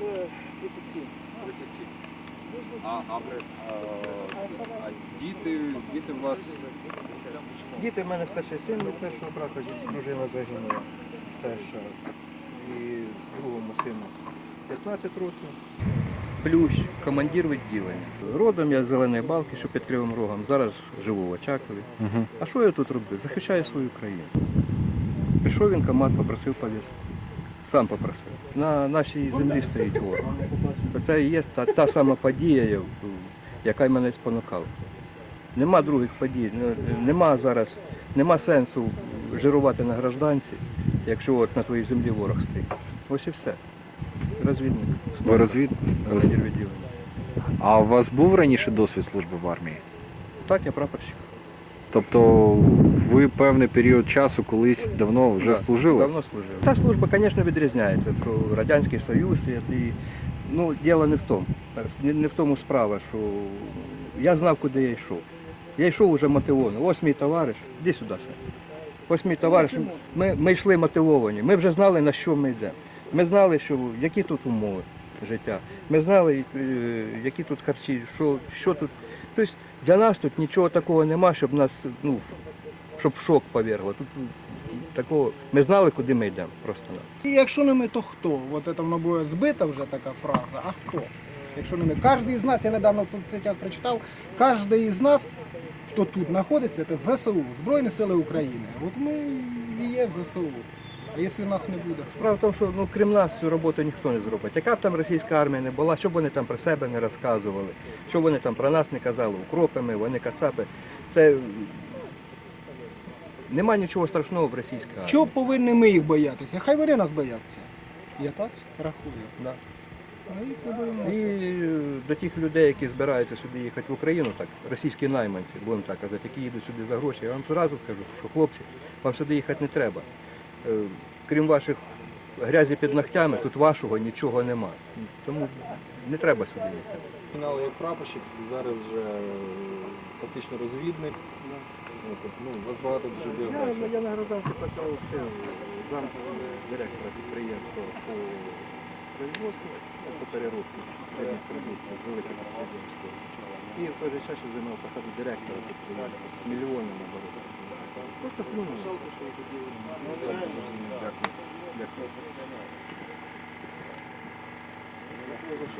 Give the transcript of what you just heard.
37. 37. А, а, а, а діти, діти у вас Діти в мене старший син від першого брака, дружина загинула перша. І другому сину 15 років. Плющ, командир відділення. Родом я з Зеленої Балки, що під Кривим Рогом. Зараз живу в Очакові. Угу. А що я тут роблю? Захищаю свою країну. Прийшов він команд, попросив повістку. Сам попросив. На нашій землі стоїть ворог. Це і є та, та сама подія, яка мене спонукала. Нема других подій, ну, нема зараз, нема сенсу жирувати на гражданці, якщо от на твоїй землі ворог стоїть. Ось і все. Розвідник. Ви розвід... А у вас був раніше досвід служби в армії? Так, я прапорщик. Тобто ви певний період часу колись давно вже Так, служили? Давно служив. Та служба, звісно, відрізняється, що Радянський Союз і, і ну, діло не в тому. Не, в тому справа, що я знав, куди я йшов. Я йшов уже мотивований. Ось мій товариш, іди сюди. Ось мій товариш. Ми, ми йшли мотивовані. Ми вже знали, на що ми йдемо. Ми знали, що, які тут умови життя. Ми знали, е, які тут харчі, що, що тут. Тобто для нас тут нічого такого нема, щоб нас, ну, щоб шок повергло. Тут такого. Ми знали, куди ми йдемо просто. Якщо не ми, то хто? От це воно буде збита вже така фраза, а хто? Якщо не ми. Кожен із нас, я недавно в соцсетях прочитав, кожен із нас, хто тут знаходиться, це ЗСУ, Збройні Сили України. От ми і є ЗСУ. А якщо нас не буде? Справа в тому, що ну, крім нас цю роботу ніхто не зробить. Яка б там російська армія не була, що б вони там про себе не розказували, що б вони там про нас не казали, укропи ми, вони кацапи. Це нема нічого страшного в російській армії. Чого повинні ми їх боятися? Хай вони нас бояться. Я так рахую. Да. І е, до тих людей, які збираються сюди їхати в Україну, так, російські найманці, будемо так казати, які їдуть сюди за гроші, я вам зразу скажу, що хлопці, вам сюди їхати не треба. Е, Крім ваших грязі під ногтями, тут вашого нічого нема. Тому не треба сюди їхати. Починали як прапорщик, зараз вже е, фактично розвідник. Ну, у вас багато дуже Я, біографій. я на гражданці працював ще зам директора підприємства по производству, ну, по переробці продуктів, велике підприємство. І в той же час займав посаду директора підприємства з мільйонами оборотів. Просто плюнув. Ну. Дякую.